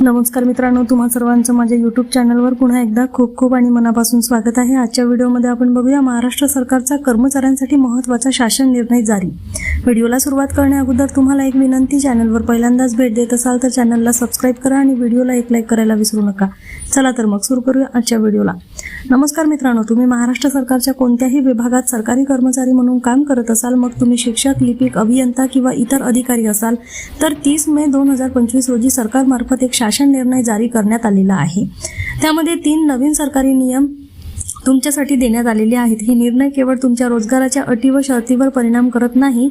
नमस्कार मित्रांनो तुम्हा सर्वांचं माझ्या युट्यूब चॅनलवर पुन्हा एकदा खूप खूप आणि मनापासून स्वागत आहे. आजच्या व्हिडिओमध्ये आपण बघूया महाराष्ट्र सरकारचा कर्मचाऱ्यांसाठी महत्त्वाचा शासन निर्णय जारी. व्हिडिओला सुरुवात करण्या अगोदर तुम्हाला एक विनंती चॅनलवर पहिल्यांदाच भेट देत असाल तर चॅनलला सबस्क्राईब करा आणि व्हिडिओला एक लाईक करायला विसरू नका. चला तर मग सुरू करूया आजच्या व्हिडिओला. नमस्कार मित्रांनो तुम्ही महाराष्ट्र सरकारच्या कोणत्याही विभागात सरकारी कर्मचारी म्हणून काम करत असाल मग तुम्ही शिक्षक लिपिक अभियंता किंवा इतर अधिकारी असाल तर तीस मे दोन हजार पंचवीस रोजी सरकारमार्फत एक शासन निर्णय जारी करण्यात आलेला आहे. त्यामध्ये तीन नवीन सरकारी नियम तुमच्यासाठी देण्यात आलेले आहेत. हे निर्णय केवळ तुमच्या रोजगाराच्या अटी व शर्तीवर परिणाम करत नाही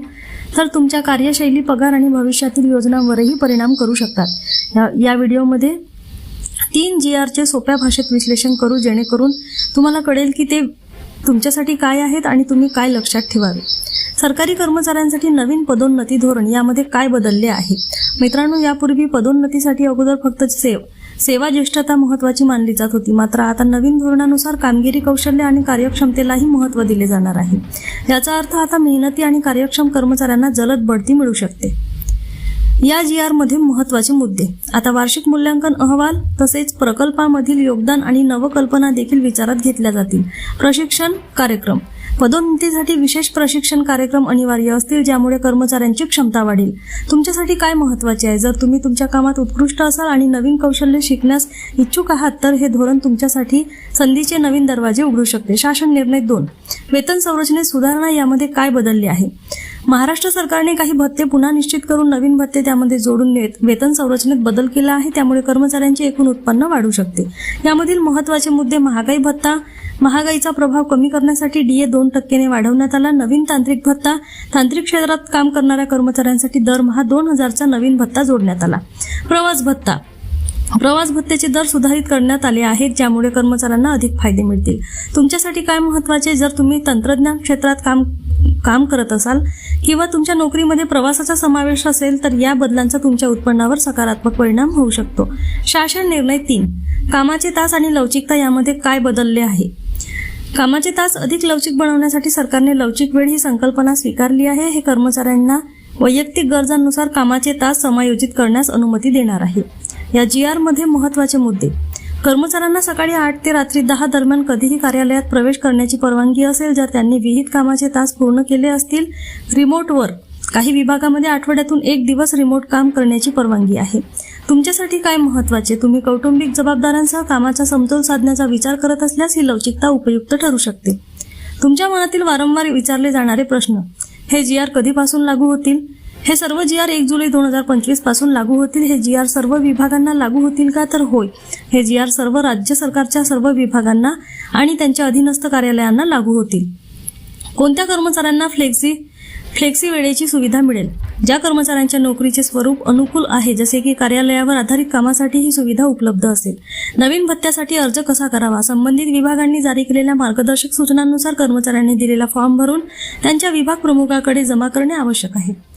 तर तुमच्या कार्यशैली पगार आणि भविष्यातील योजनांवरही परिणाम करू शकतात. या- या व्हिडिओमध्ये तीन जी आरचे सोप्या भाषेत विश्लेषण करू जेणेकरून तुम्हाला कळेल की ते तुमच्यासाठी काय आहेत आणि तुम्ही काय लक्षात ठेवावे? सरकारी कर्मचाऱ्यांसाठी नवीन पदोन्नती धोरण यामध्ये काय बदलले आहे? मित्रांनो यापूर्वी पदोन्नतीसाठी अगोदर फक्त सेव सेवा ज्येष्ठता महत्वाची मानली जात होती. मात्र आता नवीन धोरणानुसार कामगिरी कौशल्य आणि कार्यक्षमतेलाही महत्त्व दिले जाणार आहे. याचा अर्थ आता मेहनती आणि कार्यक्षम कर्मचाऱ्यांना जलद बढती मिळू शकते. या जी आरमध्ये महत्त्वाचे मुद्दे. आता वार्षिक मूल्यांकन अहवाल तसेच प्रकल्पामधील योगदान आणि नवकल्पना देखील विचारात घेतल्या जातील. प्रशिक्षण कार्यक्रम. पदोन्नतीसाठी विशेष प्रशिक्षण कार्यक्रम अनिवार्य असतील ज्यामुळे कर्मचाऱ्यांची क्षमता वाढेल. तुमच्यासाठी काय महत्त्वाचे आहे? जर तुम्ही तुमच्या कामात उत्कृष्ट असाल आणि नवीन कौशल्य शिकण्यास इच्छुक आहात तर हे धोरण तुमच्यासाठी संधीचे नवीन दरवाजे उघडू शकते. शासन निर्णय दोन. वेतन संरचनेत सुधारणा यामध्ये काय बदलले आहे? महाराष्ट्र सरकारने काही भत्ते पुन्हा निश्चित करून नवीन भत्ते त्यामध्ये जोडून वेत- वेतन संरचनेत बदल केला आहे. त्यामुळे कर्मचाऱ्यांचे एकूण उत्पन्न वाढू शकते. यामधील महत्त्वाचे मुद्दे महागाई भत्ता. महागाईचा प्रभाव कमी करण्यासाठी डीए दोन टक्क्याने वाढवण्यात आला. नवीन तांत्रिक भत्ता. तांत्रिक क्षेत्रात काम करणाऱ्या कर्मचाऱ्यांसाठी दरमहा दोन हजारचा नवीन भत्ता जोडण्यात आला. प्रवास भत्ता. प्रवास भत्त्याचे दर सुधारित करण्यात आले आहेत ज्यामुळे कर्मचाऱ्यांना अधिक फायदे मिळतील. तुमच्यासाठी काय महत्त्वाचे? जर तुम्ही तंत्रज्ञान क्षेत्रात काम काम करत असाल किंवा तुमच्या नोकरीमध्ये प्रवासाचा समावेश असेल तर या बदलांचा तुमच्या उत्पन्नावर सकारात्मक परिणाम होऊ शकतो. शासन निर्णय तीन. कामाचे तास आणि लवचिकता यामध्ये काय बदलले आहे? कामाचे तास अधिक लवचिक बनवण्यासाठी सरकारने लवचिक वेळ ही संकल्पना स्वीकारली आहे. हे कर्मचाऱ्यांना वैयक्तिक गरजांनुसार कामाचे तास समायोजित करण्यास अनुमती देणार आहे. या जी आरमध्ये महत्त्वाचे मुद्दे. कर्मचाऱ्यांना सकाळी आठ ते रात्री दहा दरम्यान कधीही कार्यालयात प्रवेश करण्याची परवानगी असेल जर त्यांनी विहित कामाचे तास पूर्ण केले असतील रिमोट काही विभागामध्ये आठवड्यातून एक दिवस रिमोट काम करण्याची परवानगी आहे. तुमच्यासाठी काय महत्त्वाचे तुम्ही कौटुंबिक जबाबदाऱ्यांसह कामाचा समतोल साधण्याचा विचार करत असल्यास ही लवचिकता उपयुक्त ठरू शकते. तुमच्या मनातील वारंवार विचारले जाणारे प्रश्न हे जी आर कधीपासून लागू होतील? हे सर्व जी आर एक जुलै दोन हजार पंचवीसपासून लागू होतील. हे जी आर सर्व विभागांना लागू होतील का? तर होय. हे जी आर सर्व राज्य सरकारच्या सर्व विभागांना आणि त्यांच्या अधीनस्थ कार्यालयांना लागू होतील. कोणत्या कर्मचाऱ्यांना फ्लेक्सी फ्लेक्सी वेळेची सुविधा मिळेल? ज्या कर्मचाऱ्यांच्या नोकरीचे स्वरूप अनुकूल आहे जसे की कार्यालयावर आधारित कामासाठी ही सुविधा उपलब्ध असेल. नवीन भत्त्यासाठी अर्ज कसा करावा? संबंधित विभागांनी जारी केलेल्या मार्गदर्शक सूचनांनुसार कर्मचाऱ्यांनी दिलेला फॉर्म भरून त्यांच्या विभाग प्रमुखाकडे जमा करणे आवश्यक आहे.